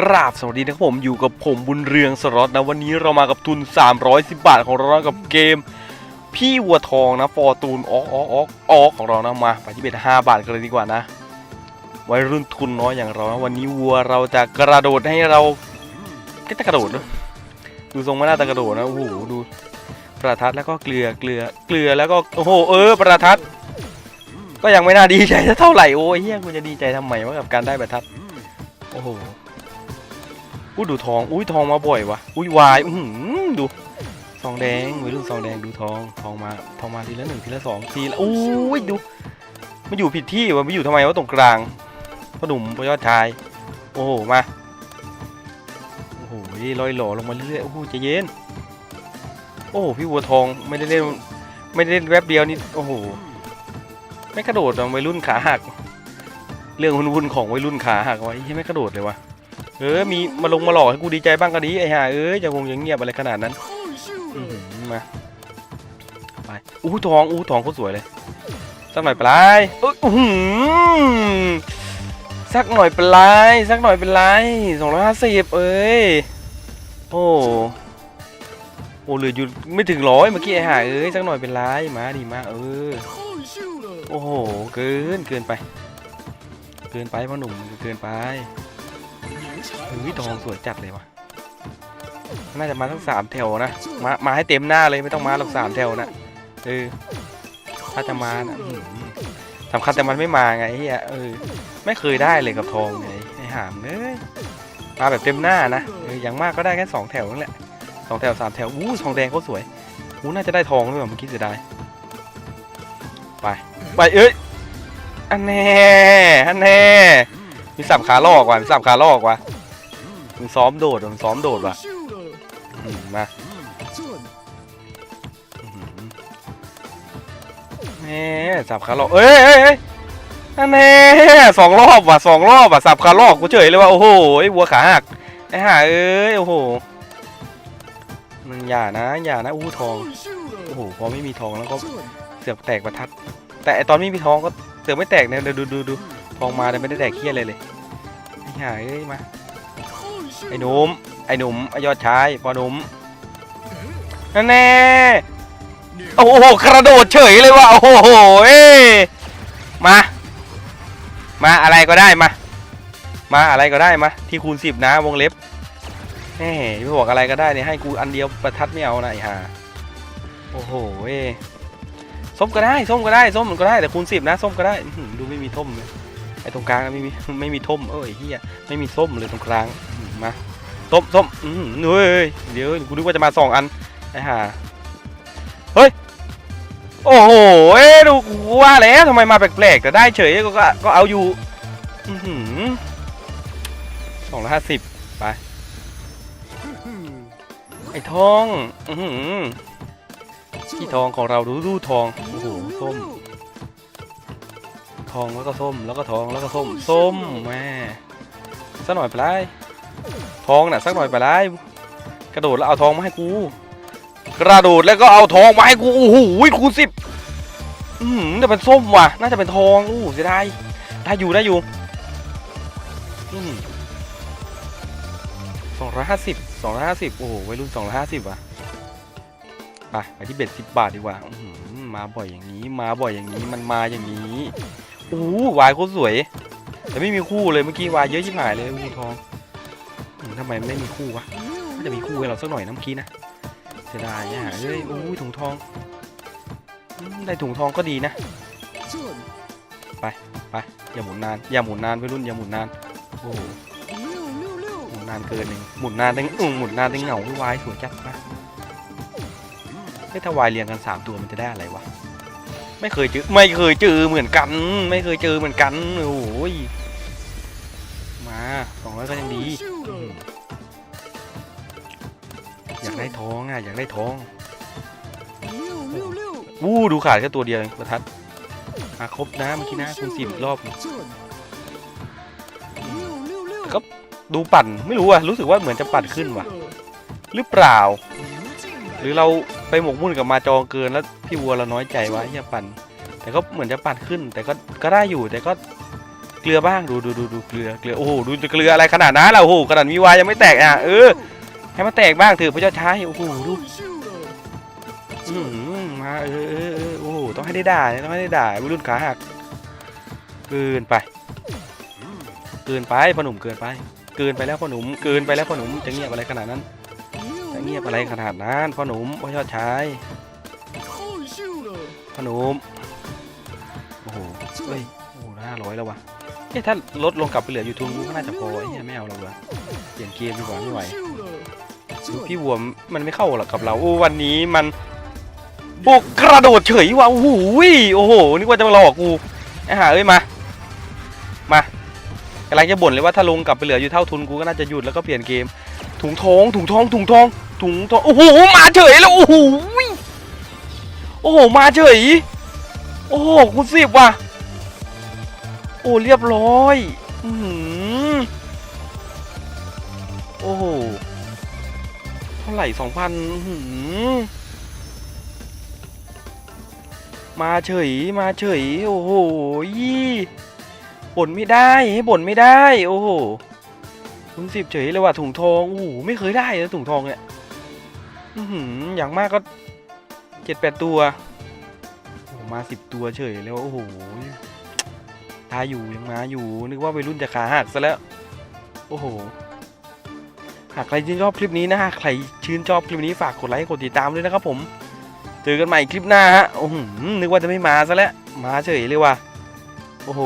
กราบสวัสดีนะครับผมอยู่กับผมบุญเรืองสล็อตนะวันนี้เรามากับทุน 310 บาทของเรานะกับเกม พี่วัวทองนะฟอร์ตูนออกออกออกออกของเรานะมาไปที่เบ็ด5บาทกันเลยดีกว่านะวัยรุ่นทุนน้อยอย่างเรานะวันนี้วัวเราจะกระโดดให้เราก็จะกระโดดด้วยดูทรงไม่น่าจะกระโดดนะโอ้โหดูประทัดแล้วก็เกลือเกลือเกลือแล้วก็โอ้โหเออประทัด ก็ยังไม่น่าดีใจเท่าไหร่โอ้ยเฮียกูจะดีใจทำไมวะกับการได้ประทัดโอ้โห อู้ดูทอง อุ้ยทองมาบ่อยวะอุ้ยวายอื้อหือดูทองแดงวัยรุ่นทองแดงดูทองทองมาทองมาทีละหนึ่งทีละสองทีละอุ้ยดูมันอยู่ผิดที่วะมันอยู่ทำไมวะตรงกลางพ่อหนุ่มพ่อยอดชาย โอ้โหมาโอ้โหลอยหล่อลงมาเรื่อยๆโอ้โหใจเย็นโอ้โหพี่วัวทองไม่ได้เล่นไม่ได้เล่นแวบเดียวนี่โอ้โหไม่กระโดดวัยรุ่นขาหัก เรื่องวุ่นๆของวัยรุ่นขาหักไว้ยังไม่กระโดดเลยวะ เออ มีมาลงมาหลอกให้กูดีใจบ้างก็ดีไอ้ห่าเอ้ยจะคงยังเงียบอะไรขนาดนั้นมาไปอู้ทองอู้ทองโคตรสวยเลยสักหน่อยปลายเอ้ยหือสักหน่อยปลายสักหน่อยเป็นไรสองร้อยห้าสิบเอ้ยโอ้โอ้เหลืออยู่ไม่ถึงร้อยเมื่อกี้ไอ้ห่าเอ้ยสักหน่อยเป็นไรมาดีมากเออโอ้โหเกินเกินไป เกินไปพ่อหนุ่มเกินไป เฮ้ยทองสวยจัดเลยวะน่าจะมาทั้งสามแถวนะ มา มาให้เต็มหน้าเลยไม่ต้องมาหรอกสามแถวนะ เออ ถ้าจะมานะสำคัญแต่มันไม่มาไงเฮียเออ ไม่เคยได้เลยกับทองไงไอ้หามเลยมาแบบเต็มหน้านะ เออ อย่างมากก็ได้แค่สองแถวนั่นแหละสองแถวสามแถว อู้ทองแดงก็สวย อู้น่าจะได้ทองด้วยว่ะเมื่อกี้เสียดายไป ไป เอ้ยอันแน่อันแน่ มีสับขาลอกว่ะมีสับขาลอกว่ะมึงซ้อมโดดมึงซ้อมโดดว่ะอืมมาอื้อหือแน่สับขาลอกเอ้ยเอ้ยเอ้ยอันแน่สองรอบว่ะสองรอบว่ะสับขาลอกกูเฉยเลยว่ะโอ้โหไอ้วัวขาหักไอ้ห่าเอ้ยโอ้โหมึงอย่านะอย่านะอู้ทองโอ้โหพอไม่มีทองแล้วก็เสือกแตกประทัด แต่ตอนไม่มีทองก็เสือกไม่แตกเนี่ยเดี๋ยวดูดู ดูทองมาแต่ไม่ได้แตกเคี้ยอะไรเลยไอ้ห่าเอ้ยมาไอ้หนุ่มไอ้หนุ่มไอ้ยอดชายพอหนุ่มนั่นแน่โอ้โหกระโดดเฉยเลยว่ะโอ้โหเอ้มา มาอะไรก็ได้มา มาอะไรก็ได้มา ที่คูณสิบนะวงเล็บแหมไม่บอกอะไรก็ได้เนี่ยให้กูอันเดียวประทัดไม่เอานะไอ้ห่าโอ้โหเอ้ส้มก็ได้ส้มก็ได้ส้มมันก็ได้แต่คูณสิบนะส้มก็ได้ดูไม่มีท่มเลย อ้ตรงกลางไม่มีไม่มีท่มเอ้ยเฮียไม่มีส้มเลยตรงกลางมาส้มส้มอืมเฮ้ยเดี๋ยวกูนึกว่าจะมาสองอันไอ้ห่าเฮ้ยโอ้โหดูกูว่าแล้วทำไมมาแปลกๆแต่ได้เฉยก็ก็เอาอยู่สองร้อยห้าสิบไปไอ้ทองอือที่ทองของเราดูดูทองโอ้โหส้ม องแล้วก็ส้มแล้วก็ทองแล้วก็ส้มส้มแม่สักหน่อยไปไล่ทองน่ะสักหน่อยไปไล่กระโดดแล้วเอาทองมาให้กูกระโดดแล้วก็เอาทองมาให้กูโอ้โหคูณสิบอืมแต่เป็นส้มว่ะ น่าจะเป็นทองอู้เสียดายได้อยู่ได้อยู่สองร้อยห้าสิบสองร้อยห้าสิบโอ้โหวัยรุ่นสองร้อยห้าสิบว่ะไปไปที่เบ็ดสิบบาทดีกว่าอืมาบ่อยอย่างนี้ มาบ่อยอย่างนี้มันมาอย่างนี้ โอ้วายโคตรสวย แต่ไม่มีคู่เลยเมื่อกี้วายเยอะชิบหายเลยอูทองทำไมไม่มีคู่วะน่าจะมีคู่ให้เราสักหน่อยนะเมื่อกี้นะเสียดายอะเฮ้ยอู้ถุงทองได้ถุงทองก็ดีนะ ไปไปอย่าหมุนนานอย่าหมุนนานไปรุ่นอย่าหมุนนานโอ้หมุนนานเกินหนึ่งหมุนนานตั้งอืมหมุนนานตั้งเหงาวยวายสวยจัดมากเฮ้ถ้าวายเรียงกันสามตัวมันจะได้อะไรวะ ไม่เคยเจอไม่เคยเจอเหมือนกัน ไม่เคยเจอเหมือนกันโอ้ยมาสองร้อยก็ยังดีอืมอยากได้ทองอะอยากได้ทองวู้ดูขาดแค่ตัวเดียวเองประทัดมาครบนะเมื่อกี้นะคุณสิบรอบดูปั่นไม่รู้อะรู้สึกว่าเหมือนจะปั่นขึ้นว่ะ หรือเปล่า หรือเราไปหมกมุ่นกับมาจองเกินแล้วพี่วัวเราน้อยใจวะเฮียปั่น แต่ก็เหมือนจะปั่นขึ้น แต่ก็ก็ได้อยู่แต่ก็เกลือบ้างดูดูดูดูเกลือเกลือโอ้โหดูจะเกลืออะไรขนาดนั้นล่ะโอ้โหขนาดมีวายยังไม่แตกอะเออให้มันแตกบ้างเถอะพระเจ้าชายโอ้โหดูอืมมาเออเออโอ้โหต้องให้ได้ด่าต้องให้ได้ด่าวัยรุ่นขาหักเกินไป เกินไปพ่อหนุ่มเกินไป เกินไปแล้วพ่อหนุ่มเกินไปแล้วพ่อหนุ่มจะเงียบอะไรขนาดนั้น เงียบอะไรขนาดนั้นพ่อหนุ่มพ่อยอดชายพ่อหนุ่มโอ้โหเฮ้ยโอ้โหห้าร้อยแล้ววะเฮ้ยถ้าลดลงกลับไปเหลือยูทูบก็น่าจะพอไอ้เหี้ยไม่เอาแล้ววะเปลี่ยนเกมดีกว่าไม่ไหวดูพี่วัวมันไม่เข้าหรอกกับเราโอ้วันนี้มันโอ้กระโดดเฉยว่ะโอ้โหโอ้โหนึกว่าจะมาหลอกกูไอ้ห่าเอ้ยมามากำลังจะบ่นเลยว่าถ้าลงกลับไปเหลืออยู่เท่าทุนกูก็น่าจะหยุดแล้วก็เปลี่ยนเกมถุงทองถุงทองถุงทอง ถุงทองโอ้โหมาเฉยแล้วโอ้โหโอ้โหมาเฉยโอ้โหคุณสิบว่ะโอ้เรียบร้อยอือหือโอ้โหเท่าไหร่สองพันมาเฉยมาเฉยโอ้โหยี่บ่นไม่ได้ให้บ่นไม่ได้ โอ้โหคุณสิบเฉยเลยว่ะถุงทองโอ้โหไม่เคยได้นะถุงทองเนี่ย อย่างมากก็เจ็ดแปดตัวโอ้มาสิบตัวเฉยเลยว่ะโอ้โหตายอยู่ยังมาอยู่ นึกว่าวัยรุ่นจะขาหักซะแล้ว โอ้โห หากใครชื่นชอบคลิปนี้นะฮะ ใครชื่นชอบคลิปนี้ฝากกดไลค์กดติดตามด้วยนะครับผม เจอกันใหม่คลิปหน้าฮะ โอ้โห นึกว่าจะไม่มาซะแล้ว มาเฉยเลยว่ะ โอ้โห